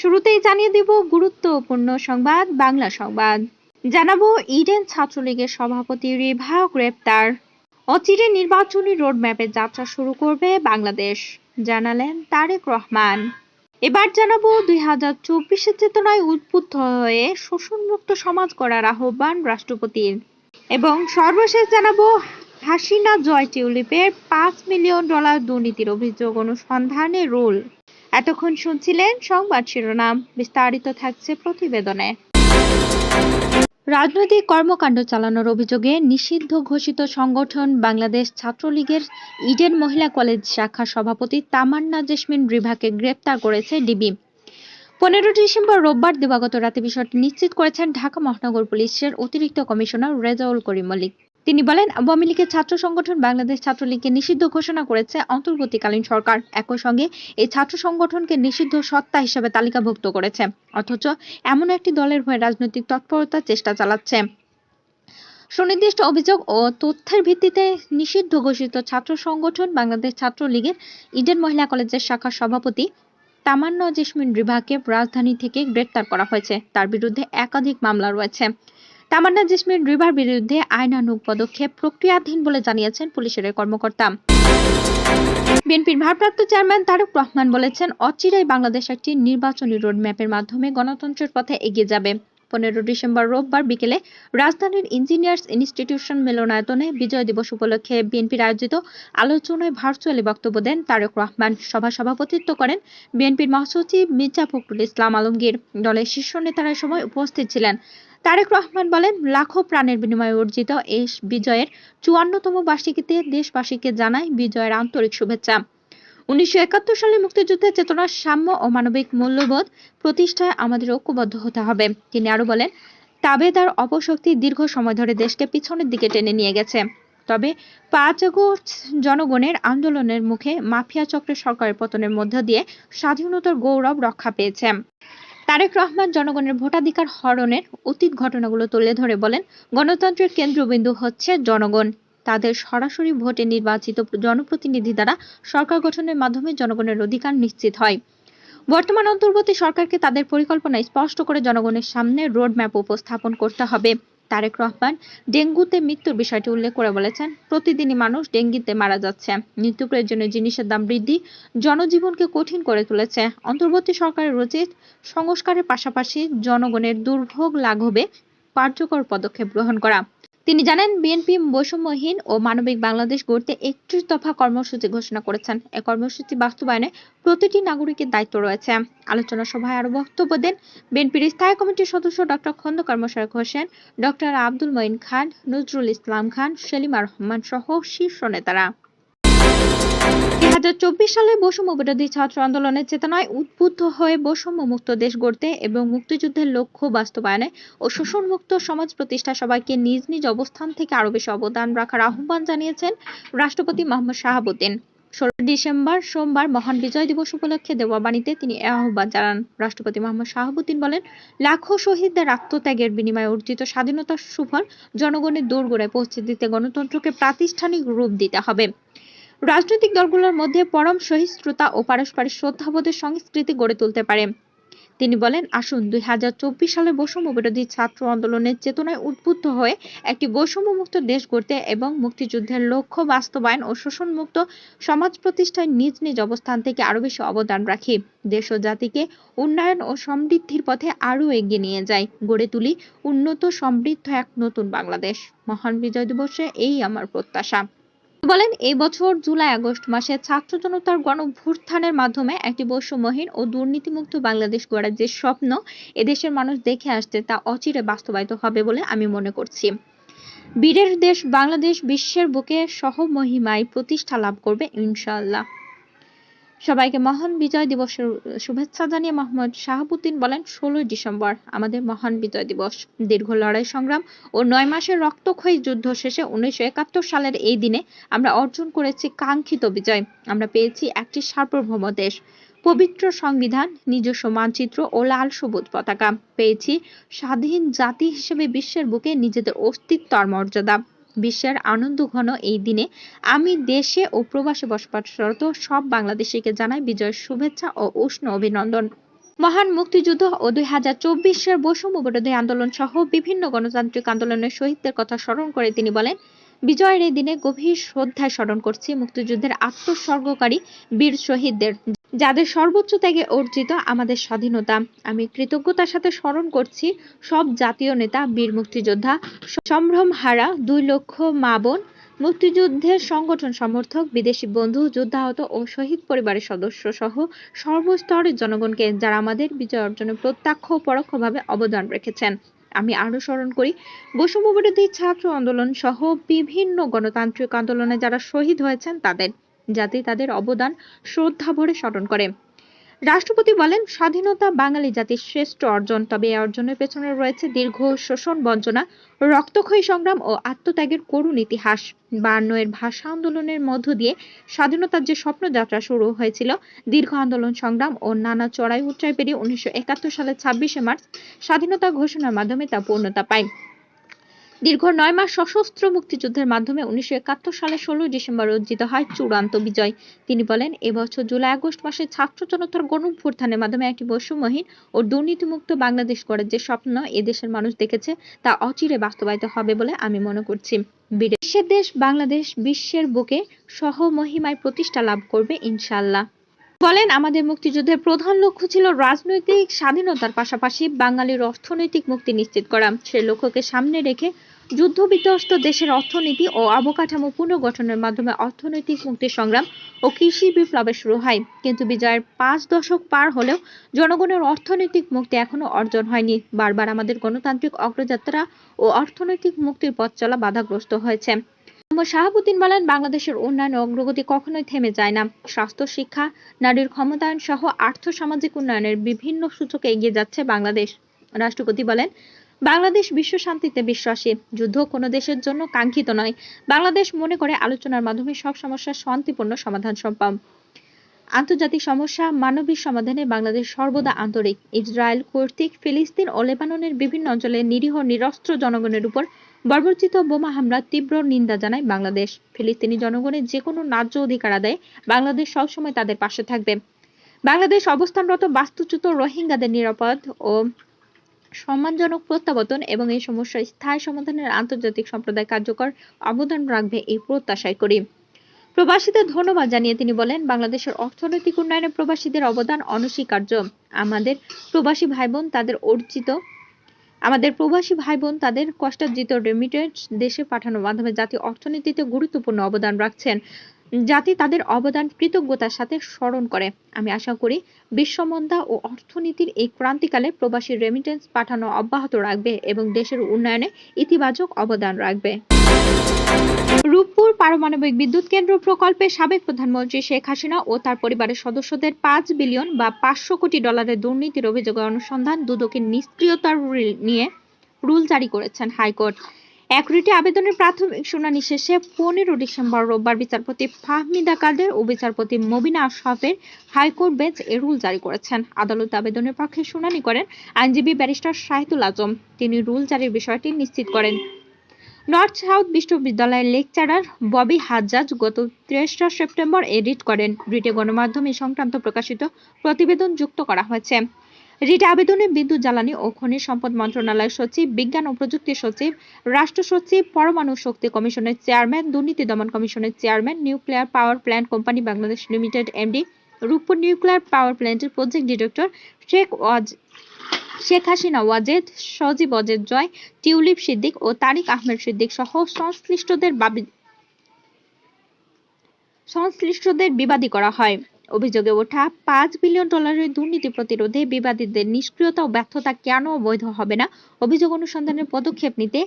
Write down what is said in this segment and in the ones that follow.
শুরুতেই জানিয়ে দেব গুরুত্বপূর্ণ সংবাদ, বাংলা সংবাদ। জানাব ইডেন ছাত্রলীগের সভাপতি রিভা গ্রেপ্তার। অচিরে নির্বাচনী রোডম্যাপে যাত্রা শুরু করবে বাংলাদেশ, জানালেন তারেক রহমান। এবার জানাব দুই হাজার চব্বিশের চেতনায় উদ্বুদ্ধ হয়ে শোষণমুক্ত সমাজ করার আহ্বান রাষ্ট্রপতির। এবং সর্বশেষ জানাব হাসিনা জয় টিউলিপের পাঁচ মিলিয়ন ডলার দুর্নীতির অভিযোগ অনুসন্ধানে রুল। এতক্ষণ শুনছিলেন সংবাদ শিরোনাম। বিস্তারিত থাকছে প্রতিবেদনে। রাজনৈতিক কর্মকাণ্ড চালানোর অভিযোগে নিষিদ্ধ ঘোষিত সংগঠন বাংলাদেশ ছাত্রলীগের ইডেন মহিলা কলেজ শাখার সভাপতি তামান্না জেসমিন রিভাকে গ্রেপ্তার করেছে ডিবি। পনেরো ডিসেম্বর রোববার দিবাগত রাতে বিষয়টি নিশ্চিত করেছেন ঢাকা মহানগর পুলিশের অতিরিক্ত কমিশনার রেজাউল করিম মল্লিক। তিনি বলেন, আওয়ামী লীগের ছাত্র সংগঠন বাংলাদেশ ছাত্রলীগকে নিষিদ্ধ ঘোষণা করেছে অন্তর্বর্তীকালীন সরকার। একই সঙ্গে এই ছাত্র সংগঠনকে নিষিদ্ধ সত্তা হিসেবে তালিকাভুক্ত করেছে। অথচ এমন একটি দলের হয়ে রাজনৈতিক তৎপরতার চেষ্টা চালাচ্ছে। সুনির্দিষ্ট অভিযোগ ও তথ্যের ভিত্তিতে নিষিদ্ধ ঘোষিত ছাত্র সংগঠন বাংলাদেশ ছাত্রলীগের ইডেন মহিলা কলেজের শাখার সভাপতি তামান্না জেসমিন রিভাকে রাজধানী থেকে গ্রেপ্তার করা হয়েছে। তার বিরুদ্ধে একাধিক মামলা রয়েছে। তামান্না জেসমিন রিভার বিরুদ্ধে আইনানুগ পদক্ষেপ প্রক্রিয়াধীন বলে জানিয়েছেন পুলিশের কর্মকর্তা। বিএনপির ভারপ্রাপ্ত চেয়ারম্যান তারেক রহমান বলেছেন, অচিরেই বাংলাদেশ একটি নির্বাচনী রোডম্যাপের মাধ্যমে গণতন্ত্রের পথে এগিয়ে যাবে। পনেরো ডিসেম্বর রোববার বিকেলে রাজধানীর ইঞ্জিনিয়ার্স ইনস্টিটিউশন মিলনায়তনে বিজয় দিবস উপলক্ষে বিএনপির আয়োজিত আলোচনায় ভার্চুয়ালি বক্তব্য দেন তারেক রহমান। সভা সভাপতিত্ব করেন বিএনপির মহাসচিব মির্জা ফখরুল ইসলাম আলমগীর। দলের শীর্ষ নেতারা সময় উপস্থিত ছিলেন। তারেক রহমান বলেন, লাখো প্রাণের বিনিময়ে অর্জিত এই বিজয়ের চুয়ান্নতম বার্ষিকীতে দেশবাসীকে জানায় বিজয়ের আন্তরিক শুভেচ্ছা। উনিশশো একাত্তর সালে মুক্তিযুদ্ধের চেতনার সাম্য ও মানবিক মূল্যবোধ প্রতিষ্ঠায় আমাদের ঐক্যবদ্ধ হতে হবে। তিনি আরও বলেন তবে তাবেদার অপশক্তি দীর্ঘ সময় ধরে দেশকে পিছনের দিকে টেনে নিয়ে গেছে। তবে পাঁচ আগস্ট জনগণের আন্দোলনের মুখে মাফিয়া চক্রের সরকারের পতনের মধ্য দিয়ে স্বাধীনতার গৌরব রক্ষা পেয়েছে। তারেক রহমান জনগণের ভোটাধিকার হরণের অতীত ঘটনাগুলো তুলে ধরে বলেন, গণতন্ত্রের কেন্দ্রবিন্দু হচ্ছে জনগণ। তাদের সরাসরি ভোটে নির্বাচিত জনপ্রতিনিধি দ্বারা সরকার গঠনের মাধ্যমে জনগণের অধিকার নিশ্চিত হয়। বর্তমান অন্তর্বর্তী সরকারকে তাদের পরিকল্পনা স্পষ্ট করে জনগণের সামনে রোডম্যাপ উপস্থাপন করতে হবে। তারেক রহমান, ডেঙ্গুতে মৃত্যুর বিষয়টি উল্লেখ করে বলেছেন, প্রতিদিনই মানুষ ডেঙ্গিতে মারা যাচ্ছে। নিত্য প্রয়োজনীয় জিনিসের দাম বৃদ্ধি, জনজীবনকে কঠিন করে তুলেছে। অন্তর্বর্তী সরকারের উচিত সংস্কারের পাশাপাশি জনগণের দুর্ভোগ লাঘবে কার্যকর পদক্ষেপ গ্রহণ করা। তিনি জানান বিএনপি বৈষম্যহীন ও মানবিক বাংলাদেশ গড়তে একটি দফা কর্মসূচি ঘোষণা করেছেন। এ কর্মসূচি বাস্তবায়নে প্রতিটি নাগরিকের দায়িত্ব রয়েছে। আলোচনা সভায় আরও বক্তব্য দেন বিএনপির স্থায়ী কমিটির সদস্য ডক্টর খন্দকার মোশারক হোসেন ডক্টর আব্দুল মঈন খান, নজরুল ইসলাম খান, সেলিমা রহমান সহ শীর্ষ নেতারা। সালে বৈষম্য বিরোধী ছাত্র আন্দোলনের চেতনায় উদ্বুদ্ধ হয়ে বৈষম্য মুক্ত দেশ গড়তে এবং মুক্তিযুদ্ধের লক্ষ্য বাস্তবায়নে ও শোষণমুক্ত সমাজ প্রতিষ্ঠা সবাইকে নিজ নিজ অবস্থান থেকে আরও বেশি অবদান রাখার আহ্বান জানিয়েছেন রাষ্ট্রপতি মোহাম্মদ শাহাবুদ্দিন। ষোলো ডিসেম্বর সোমবার মহান বিজয় দিবস উপলক্ষে দেওয়া বাণীতে তিনি এ আহ্বান জানান। রাষ্ট্রপতি মোহাম্মদ শাহাবুদ্দিন বলেন, লাখো শহীদদের আত্মত্যাগের বিনিময়ে অর্জিত স্বাধীনতার সুফল জনগণের দোরগোড়ায় পৌঁছে দিতে গণতন্ত্রকে প্রাতিষ্ঠানিক রূপ দিতে হবে। রাজনৈতিক দলগুলোর মধ্যে পরম সহিষ্ণুতা ও পারস্পরিক শ্রদ্ধাবোধের সংস্কৃতি গড়ে তুলতে পারে। তিনি বলেন, আসুন, দুই হাজার চব্বিশ সালে বৈষম্য বিরোধী ছাত্র আন্দোলনের চেতনায় উদ্বুদ্ধ হয়ে একটি বৈষম্যমুক্ত দেশ গড়তে এবং মুক্তিযুদ্ধের লক্ষ্য বাস্তবায়ন ও শোষণমুক্ত সমাজ প্রতিষ্ঠায় নিজ নিজ অবস্থান থেকে আরও বেশি অবদান রাখি। দেশ ও জাতিকে উন্নয়ন ও সমৃদ্ধির পথে আরও এগিয়ে নিয়ে যাই। গড়ে তুলি উন্নত, সমৃদ্ধ এক নতুন বাংলাদেশ। মহান বিজয় দিবসে এই আমার প্রত্যাশা। বলেন, এই বছর জুলাই, আগস্ট মাসে ছাত্র জনতার গণভ্যুত্থানের মাধ্যমে একটি বৈষম্যহীন ও দুর্নীতিমুক্ত বাংলাদেশ গড়ার যে স্বপ্ন এদেশের মানুষ দেখে আসছে তা অচিরে বাস্তবায়িত হবে বলে আমি মনে করছি। বীরের দেশ বাংলাদেশ বিশ্বের বুকে সহমহিমায় প্রতিষ্ঠা লাভ করবে ইনশাআল্লাহ। সবাইকে মহান বিজয় দিবসের শুভেচ্ছা জানিয়ে মোহাম্মদ শাহাবুদ্দিন বলেন, ষোলোই ডিসেম্বর আমাদের মহান বিজয় দিবস। দীর্ঘ লড়াই সংগ্রাম ও নয় মাসের রক্তক্ষয়ী যুদ্ধ শেষে উনিশশো একাত্তর সালের এই দিনে আমরা অর্জন করেছি কাঙ্ক্ষিত বিজয়। আমরা পেয়েছি একটি সার্বভৌম দেশ। পবিত্র সংবিধান, নিজস্ব মানচিত্র ও লাল সবুজ পতাকা। পেয়েছি স্বাধীন জাতি হিসেবে বিশ্বের বুকে নিজেদের অস্তিত্ব আর মর্যাদা। বিশ্বের আনন্দঘন এই দিনে আমি দেশে ও প্রবাসে বসবাসরত সব বাংলাদেশিকে জানাই বিজয়ের শুভেচ্ছা ও উষ্ণ অভিনন্দন। মহান মুক্তিযুদ্ধ ও দুই হাজার চব্বিশের বৈষম্য বিরোধী আন্দোলন সহ বিভিন্ন গণতান্ত্রিক আন্দোলনের শহীদদের কথা স্মরণ করে তিনি বলেন বিজয়ের এই দিনে গভীর শ্রদ্ধায় স্মরণ করছি মুক্তিযুদ্ধের আত্মোৎসর্গকারী বীর শহীদদের। যাদের সর্বোচ্চ ত্যাগে অর্জিত আমাদের স্বাধীনতা। আমি কৃতজ্ঞতার সাথে স্মরণ করছি সব জাতীয় নেতা, বীর মুক্তিযোদ্ধা সম্ভ্রম হারা দুই লক্ষ মা বোন, মুক্তিযুদ্ধের সংগঠন সমর্থক, বিদেশি বন্ধু, যুদ্ধাহত ও শহীদ পরিবারের সদস্য সহ সর্বস্তরের জনগণকে যারা আমাদের বিজয় অর্জনে প্রত্যক্ষ ও পরোক্ষভাবে অবদান রেখেছেন। আমি আরও স্মরণ করি। বৈষম্য বিরোধী ছাত্র আন্দোলন সহ বিভিন্ন গণতান্ত্রিক আন্দোলনে যারা শহীদ হয়েছেন, তাদের যাতে তাদের অবদান শ্রদ্ধা ভরে স্মরণ করে। রাষ্ট্রপতি বলেন, স্বাধীনতা বাঙালি জাতির শ্রেষ্ঠ অর্জন, তবে এই অর্জনের পেছনে রয়েছে দীর্ঘ শোষণ বঞ্চনা, রক্তক্ষয়ী সংগ্রাম ও আত্মত্যাগের করুণ ইতিহাস। বায়ান্ন এর ভাষা আন্দোলনের মধ্য দিয়ে স্বাধীনতার যে স্বপ্নযাত্রা শুরু হয়েছিল, দীর্ঘ আন্দোলন সংগ্রাম ও নানা চড়াই উচ্চাই পেরিয়ে উনিশশো একাত্তর সালের ছাব্বিশে মার্চ স্বাধীনতা ঘোষণার মাধ্যমে তা পূর্ণতা পায়। দীর্ঘ নয় মাস সশস্ত্র মুক্তিযুদ্ধের মাধ্যমে উনিশশো একাত্তর সালের ষোলোই ডিসেম্বর অর্জিত হয় চূড়ান্ত বিজয়। তিনি বলেন এবছর জুলাই আগস্ট মাসে ছাত্র জনতার গণভ্যুত্থানের মাধ্যমে একটি বৈষম্যহীন ও দুর্নীতিমুক্ত বাংলাদেশ গড়ার যে স্বপ্ন এদেশের মানুষ দেখেছে, তা অচিরে বাস্তবায়িত হবে বলে আমি মনে করছি। বিশ্বের দেশ বাংলাদেশ বিশ্বের বুকে সহমহিমায় প্রতিষ্ঠা লাভ করবে ইনশাল্লাহ বলেন, আমাদের মুক্তিযুদ্ধের প্রধান লক্ষ্য ছিল রাজনৈতিক স্বাধীনতার পাশাপাশি বাঙালির অর্থনৈতিক মুক্তি নিশ্চিত করা। সে লক্ষ্যকে সামনে রেখে যুদ্ধ বিধ্বস্ত দেশের অর্থনীতি ও অবকাঠামো পুনর্গঠনের মাধ্যমে অর্থনৈতিক মুক্তি সংগ্রাম ও কৃষি বিপ্লবের শুরু হয়। কিন্তু বিজয়ের পাঁচ দশক পার হলেও জনগণের অর্থনৈতিক মুক্তি এখনও অর্জন হয়নি। বারবার আমাদের গণতান্ত্রিক অগ্রযাত্রা ও অর্থনৈতিক মুক্তির পথ চলা বাধাগ্রস্ত হয়েছে। শাহাবুদ্দিন বলেন, বাংলাদেশের উন্নয়ন অগ্রগতি কখনোই থেমে যায় না। স্বাস্থ্য, শিক্ষা, নারীর ক্ষমতায়ন সহ আর্থ সামাজিক উন্নয়নের বিভিন্ন সূচকে এগিয়ে যাচ্ছে বাংলাদেশ। রাষ্ট্রপতি বলেন বাংলাদেশ বিশ্ব শান্তিতে বিশ্বাসী। যুদ্ধ কোনো দেশের জন্য কাঙ্ক্ষিত নয়। বাংলাদেশ মনে করে আলোচনার মাধ্যমে সব সমস্যার শান্তিপূর্ণ সমাধান সম্ভব। আন্তর্জাতিক সমস্যা, মানবিক সমাধানে বাংলাদেশ সর্বদা আন্তরিক। ইসরায়েল কর্তৃক ফিলিস্তিন ও লেবাননের বিভিন্ন অঞ্চলে নিরীহ, নিরস্ত্র জনগণের উপর বর্বরচিত বোমা হামলার তীব্র নিন্দা জানায় বাংলাদেশ। ফিলিস্তিনি জনগণের যে কোনো ন্যায্য অধিকার আদায়ে বাংলাদেশ সবসময় তাদের পাশে থাকবে। বাংলাদেশ অবস্থানরত বাস্তুচ্যুত রোহিঙ্গাদের নিরাপদ ও সম্মানজনক প্রত্যাবর্তন এবং এই সমস্যার স্থায়ী সমাধানের আন্তর্জাতিক সম্প্রদায় কার্যকর অবদান রাখবে এই প্রত্যাশাই করি। প্রবাসীদের ধন্যবাদ জানিয়ে তিনি বলেন, বাংলাদেশের অর্থনৈতিক উন্নয়নে প্রবাসীদের অবদান অনস্বীকার্য। আমাদের প্রবাসী ভাই বোন তাদের অর্জিত, আমাদের প্রবাসী ভাই বোন তাদের কষ্টার্জিত রেমিটেন্স দেশে পাঠানোর মাধ্যমে জাতীয় অর্থনীতিতে গুরুত্বপূর্ণ অবদান রাখছেন। জাতি তাদের অবদান কৃতজ্ঞতার সাথে স্মরণ করে। আমি আশা করি বিশ্বমন্দা ও অর্থনীতির এই ক্রান্তিকালে প্রবাসী রেমিটেন্স পাঠানো অব্যাহত রাখবে এবং দেশের উন্নয়নে ইতিবাচক অবদান রাখবে। রূপপুর পারমাণবিক বিদ্যুৎ কেন্দ্র প্রকল্পে সাবেক প্রধানমন্ত্রী শেখ হাসিনা ও তার পরিবারের সদস্যদের পাঁচ বিলিয়ন বা পাঁচশো কোটি ডলারের দুর্নীতির অভিযোগে অনুসন্ধান দুদকের নিষ্ক্রিয়তার নিয়ে রুল জারি করেছেন হাইকোর্ট। এক রিটে আবেদনের প্রাথমিক শুনানি শেষে পনেরো ডিসেম্বর রোববার বিচারপতি ফাহমিদা কাদের ও বিচারপতি মবিনা আশরাফের হাইকোর্ট বেঞ্চ এ রুল জারি করেছেন। আদালত আবেদনের পক্ষে শুনানি করেন আইনজীবী ব্যারিস্টার শাহিদুল আজম। তিনি রুল জারির বিষয়টি নিশ্চিত করেন। নর্থ সাউথ বিশ্ববিদ্যালয়ের লেকচারার ববি হাজ্জাজ গত তেসরা সেপ্টেম্বর এ রিট করেন। রিটে গণমাধ্যমে সংক্রান্ত প্রকাশিত প্রতিবেদন যুক্ত করা হয়েছে। রিট আবেদনে বিদ্যুৎ, জ্বালানি ও খনিজ সম্পদ মন্ত্রণালয়ের সচিব, বিজ্ঞান ও প্রযুক্তি সচিব, রাষ্ট্র সচিব, পরমাণু শক্তি কমিশনের চেয়ারম্যান, দুর্নীতি দমন কমিশনের chairman, nuclear power plant company Bangladesh limited, MD, Rooppur nuclear power প্ল্যান্টের project director Sheikh Waz, Sheikh Hasina, Wazed, Sajeeb Wazed Joy, Tulip Siddiq ও তারিক আহমেদ সিদ্দিক সহ সংশ্লিষ্টদের সংশ্লিষ্টদের বিবাদী করা হয়। অভিযোগে ওঠা পাঁচ বিলিয়ন ডলারের দুর্নীতি প্রতিরোধে বিবাদীদের নিষ্ক্রিয়তা ও ব্যর্থতা কেন বৈধ হবে না? অভিযোগ অনুসন্ধানের পদক্ষেপ নিতে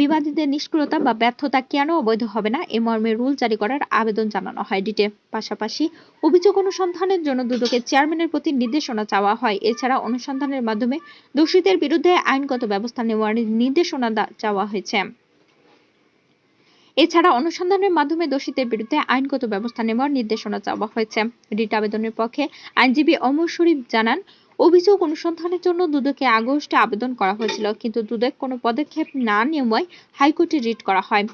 বিবাদীদের নিষ্ক্রিয়তা বা ব্যর্থতা কেন অবৈধ হবে না? এ মর্মে রুল জারি করার আবেদন জানানো হয় ডিটে পাশাপাশি অভিযোগ অনুসন্ধানের জন্য দুদকের চেয়ারম্যানের প্রতি নির্দেশনা চাওয়া হয়। এছাড়া অনুসন্ধানের মাধ্যমে দোষীদের বিরুদ্ধে আইনগত ব্যবস্থা নেওয়ার নির্দেশনা চাওয়া হয়েছে। এছাড়া অনুসন্ধানের মাধ্যমে দোষীদের বিরুদ্ধে আইনগত ব্যবস্থা নেওয়ার নির্দেশনা চাওয়া হয়েছে। রিট আবেদনের পক্ষে আইনজীবী অমর শরীফ জানান, অভিযোগ অনুসন্ধানের জন্য দুদকে আগস্টে আবেদন করা হয়েছিল, কিন্তু দুদক কোনো পদক্ষেপ না নেওয়ায় হাইকোর্টে রিট করা হয়।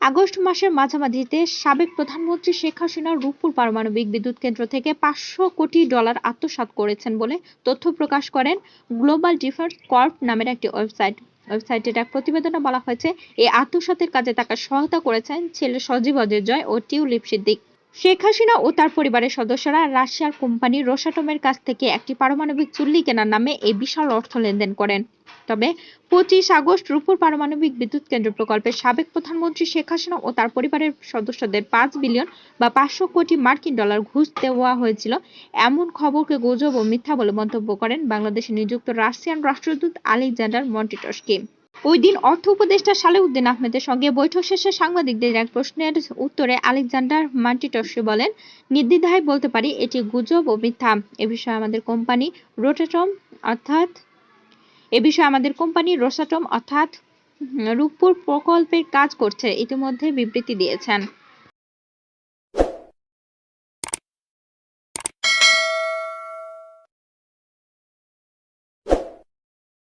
আগস্ট মাসের মাঝামাঝিতে সাবেক প্রধানমন্ত্রী শেখ হাসিনা রূপপুর পারমাণবিক বিদ্যুৎ কেন্দ্র থেকে পাঁচশো কোটি ডলার আত্মসাৎ করেছেন বলে তথ্য প্রকাশ করেন গ্লোবাল ডিফেন্স কর্প নামের একটি ওয়েবসাইট। ওয়েবসাইটের এক প্রতিবেদনে বলা হয়েছে, এই আত্মসাতের কাজে তাকে সহায়তা করেছেন ছেলে সজীব অজয় জয় ও টিউলিপ সিদ্দিক। শেখ হাসিনা ও তার পরিবারের সদস্যরা রাশিয়ার কোম্পানি রোসাটমের কাছ থেকে একটি পারমাণবিক চুল্লি কেনার নামে এই বিশাল অর্থ লেনদেন করেন। তবে পঁচিশ আগস্ট রূপপুর পারমাণবিক বিদ্যুৎ কেন্দ্র প্রকল্পের সাবেক প্রধানমন্ত্রী শেখ হাসিনা ও তার পরিবারের সদস্যদের পাঁচ বিলিয়ন বা পাঁচশো কোটি মার্কিন ডলার ঘুষ দেওয়া হয়েছিল। এমন খবরকে গুজব ও মিথ্যা বলে মন্তব্য করেন বাংলাদেশে নিযুক্ত রাশিয়ান রাষ্ট্রদূত আলেকজান্ডার মন্টিটস্কি। ওই দিন অর্থ উপদেষ্টা সালেউদ্দিন আহমেদের সঙ্গে বৈঠক শেষে সাংবাদিকদের এক প্রশ্নের উত্তরে আলেকজান্ডার মান্টিটসি বলেন, নির্দ্বিধায় বলতে পারি এটি গুজব ও মিথ্যা। এ বিষয়ে আমাদের কোম্পানি রোটাটম অর্থাৎ, এ বিষয়ে আমাদের কোম্পানি রোসাটম অর্থাৎ রূপপুর প্রকল্পের কাজ করছে। ইতিমধ্যে বিবৃতি দিয়েছেন।